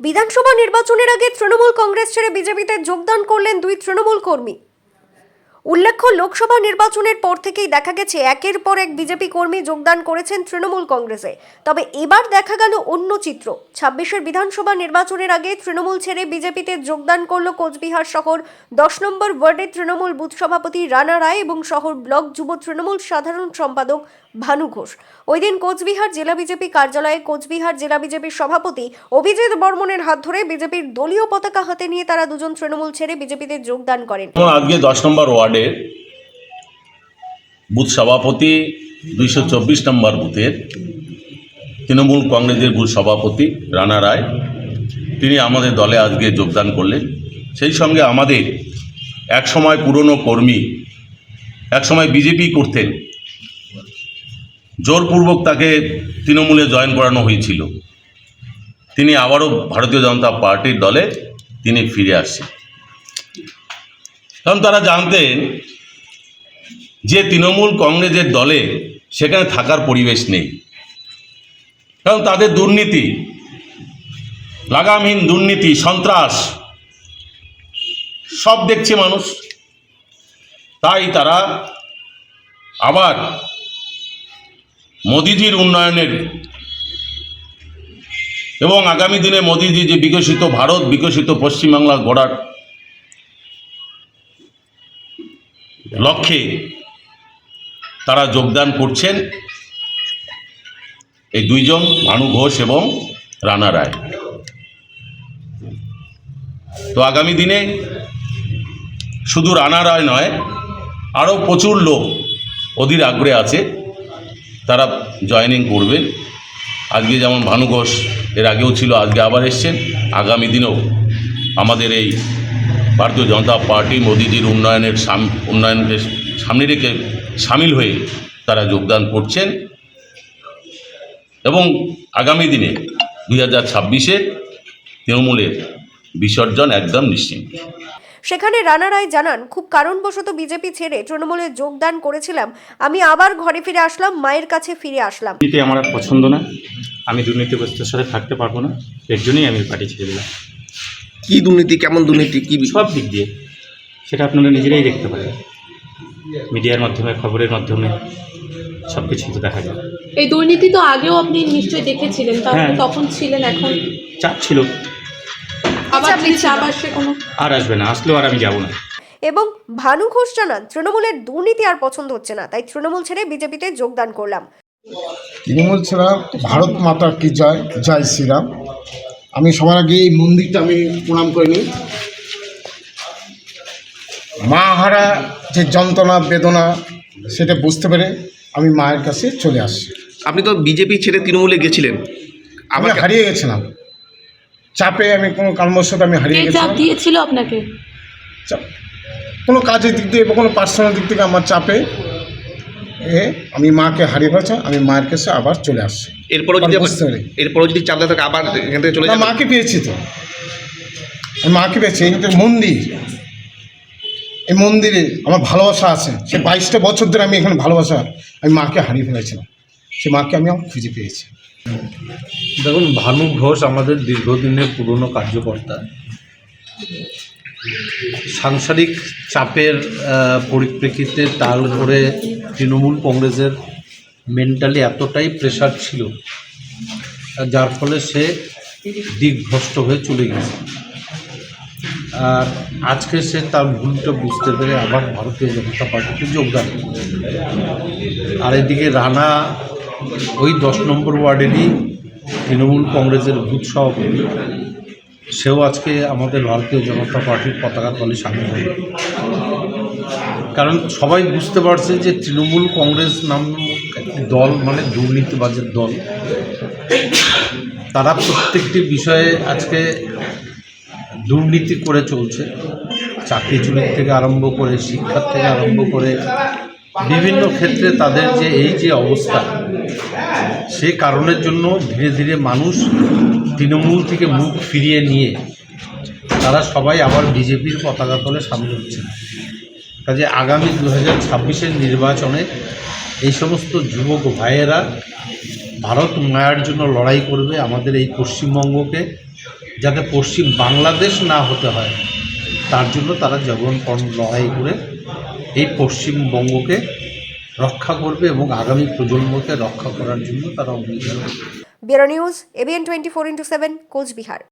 বিধানসভা নির্বাচনের আগে তৃণমূল কংগ্রেস ছেড়ে বিজেপিতে যোগদান করলেন দুই তৃণমূল কর্মী। উল্লেখ্য, লোকসভা নির্বাচনের পর থেকেই দেখা গেছে একের পর এক বিজেপি কর্মী যোগদান করেছেন তৃণমূল কংগ্রেসে। তবে এবার দেখা গেল অন্য চিত্র। ছাব্বিশের বিধানসভা নির্বাচনের আগে তৃণমূল ছেড়ে বিজেপিতে যোগদান করল কোচবিহার শহর। দশ নম্বর ওয়ার্ডের তৃণমূল বুথ সভাপতি রানা রায় এবং শহর ব্লক যুব তৃণমূল সাধারণ সম্পাদক ভানু ঘোষ। ওই দিন কোচবিহার জেলা বিজেপি কার্যালয়ে কোচবিহার জেলা বিজেপির সভাপতি অভিজিৎ বর্মনের হাত ধরে বিজেপির দলীয় পতাকা হাতে নিয়ে তারা দুজন তৃণমূল ছেড়ে বিজেপিতে যোগদান করেন। আজকে দশ নম্বর ওয়ার্ডের বুথ সভাপতি, দুইশো চব্বিশ নম্বর বুথের তৃণমূল কংগ্রেসের বুথ সভাপতি রানা রায়, তিনি আমাদের দলে আজকে যোগদান করলেন। সেই সঙ্গে আমাদের একসময় পুরনো কর্মী, একসময় বিজেপি করতেন জোরপূর্বক তাকে তৃণমূলে জয়েন করানো হয়েছিল। তিনি আবারও ভারতীয় জনতা পার্টির দলে তিনি ফিরে আসছেন। কারণ তারা জানতেন যে তৃণমূল কংগ্রেসের দলে সেখানে থাকার পরিবেশ নেই। কারণ তাদের দুর্নীতি, লাগামহীন দুর্নীতি, সন্ত্রাস, সব দেখছে মানুষ। তাই তারা আবার মোদিজির উন্নয়নের এবং আগামী দিনে মোদিজি যে বিকশিত ভারত, বিকশিত পশ্চিমবাংলা গড়ার লক্ষ্যে তারা যোগদান করছেন এই দুইজন, ভানু ঘোষ এবং রানা রায়। তো আগামী দিনে শুধু রানা রায় নয় আরও প্রচুর লোক অধীর আগ্রহে আছে। তারা জয়েনিং করবে। আজকে যেমন ভানু ঘোষ এর আগেও ছিল, আজকে আবার এসছেন। আগামী দিনেও আমাদের এই ভারতীয় জনতা পার্টি মোদিজির উন্নয়নের সাম- উন্নয়নকে সামনে রেখে সামিল হয়ে তারা যোগদান করছেন। এবং আগামী দিনে দুই হাজার ছাব্বিশে তৃণমূলের বিসর্জন একদম নিশ্চিত সেখানে রানা রায় জানান খুব কারণবশত বিজেপি ছেড়ে তৃণমূলে যোগদান করেছিলাম। আমি আবার ঘরে ফিরে আসলাম মায়ের কাছে ফিরে আসলাম। দুর্নীতি আমার আর পছন্দ না। আমি দুর্নীতিগ্রস্তের সাথে থাকতে পারব না। এর জন্যই আমি পার্টি ছেড়ে দিলাম। কি দুর্নীতি কেমন দুর্নীতি কি বিষয়? সব দিক দিয়ে। সেটা আপনারা নিজেরাই দেখতে পারেন। মিডিয়ার মাধ্যমে খবরের মাধ্যমে সব কিছুই তো দেখা যায়। এই দুর্নীতি তো আগেও আপনি নিশ্চয়ই দেখেছিলেন তাহলে হ্যাঁ। তখন ছিলেন এখন? চাপ ছিল। আবার যদি চাপ আসে কোনো? আর আসবে না আসলেও আর আমি যাব না। এবং ভানু ঘোষ জানান তৃণমূলের দুর্নীতি আর পছন্দ হচ্ছে না তাই তৃণমূল ছেড়ে বিজেপিতে যোগদান করলাম। তৃণমূল ছাড়া ভারত মাতা কি জয় জয় শ্রীরাম। আমি সবার আগে এই মন্দিরটা আমি প্রণাম করে নিই। মা হারা যে যন্ত্রণা বেদনা সেটা বুঝতে পেরে আমি মায়ের কাছে চলে আসি আপনি তো বিজেপি ছেড়ে তৃণমূলে গেছিলেন। আমি হারিয়ে গেছিলাম। চাপে আমি কোনো কারণবশত আমি হারিয়ে কে চাপ গেছিলাম। দিয়েছিল আপনাকে? চাপ- কোনো কাজের দিক দিয়ে বা কোনো পার্সোনাল দিক থেকে আমার চাপে এ আমি মাকে হারিয়ে ফেলেছি আমি মায়ের কাছে আবার চলে আসছি। এরপরও যদি বুঝতে পারি এরপরও যদি চাপ দেওয়া থাকে আবার এখান থেকে চলে না যাবেন মাকে পেয়েছি তো। আমি মাকে পেয়েছি এই যে মন্দির। এই মন্দিরে আমার ভালোবাসা আছে। সে বাইশটা বছর ধরে আমি এখানে ভালোবাসা আমি মাকে হারিয়ে ফেলেছিলাম। সে মাকে আমি খুঁজে পেয়েছি। দেখুন, ভানু ঘোষ আমাদের দীর্ঘদিনের পুরনো কার্যকর্তা। সাংসারিক চাপের পরিপ্রেক্ষিতে তার উপরে তৃণমূল কংগ্রেসের মেন্টালি এতটাই প্রেশার ছিল, যার ফলে সে দিকভ্রষ্ট হয়ে চলে গেছে। আর আজকে সে তার ভুলটা বুঝতে পেরে আবার ভারতীয় জনতা পার্টিতে যোগদান। আর এদিকে রানা ওই দশ নম্বর ওয়ার্ডেরই তৃণমূল কংগ্রেসের বুথ সভাপতি। সেও আজকে আমাদের ভারতীয় জনতা পার্টির পতাকা তলে সামিল হবে কারণ সবাই বুঝতে পারছে যে তৃণমূল কংগ্রেস একটি দল মানে দুর্নীতিবাজের দল। তারা প্রত্যেকটি বিষয়ে আজকে দুর্নীতি করে চলছে। চাকরি চুরির থেকে আরম্ভ করে, শিক্ষার থেকে আরম্ভ করে বিভিন্ন ক্ষেত্রে তাদের যে এই যে অবস্থা, সে কারণের জন্য ধীরে ধীরে মানুষ তৃণমূল থেকে মুখ ফিরিয়ে নিয়ে তারা সবাই আবার বিজেপির পতাকা তলে সামিল হচ্ছে। কাজে আগামী দু হাজার ছাব্বিশের নির্বাচনে এই সমস্ত যুবক ভাইয়েরা ভারত মায়ার জন্য লড়াই করবে আমাদের এই পশ্চিমবঙ্গকে, যাতে পশ্চিম বাংলাদেশ না হতে হয়। তার জন্য তারা জীবনপণ লড়াই করে এই পশ্চিমবঙ্গকে রক্ষা করবে এবং আগামী প্রজন্মকে রক্ষা করার জন্য তারা অঙ্গীকার bureau news ABN twenty four into seven Coochbehar.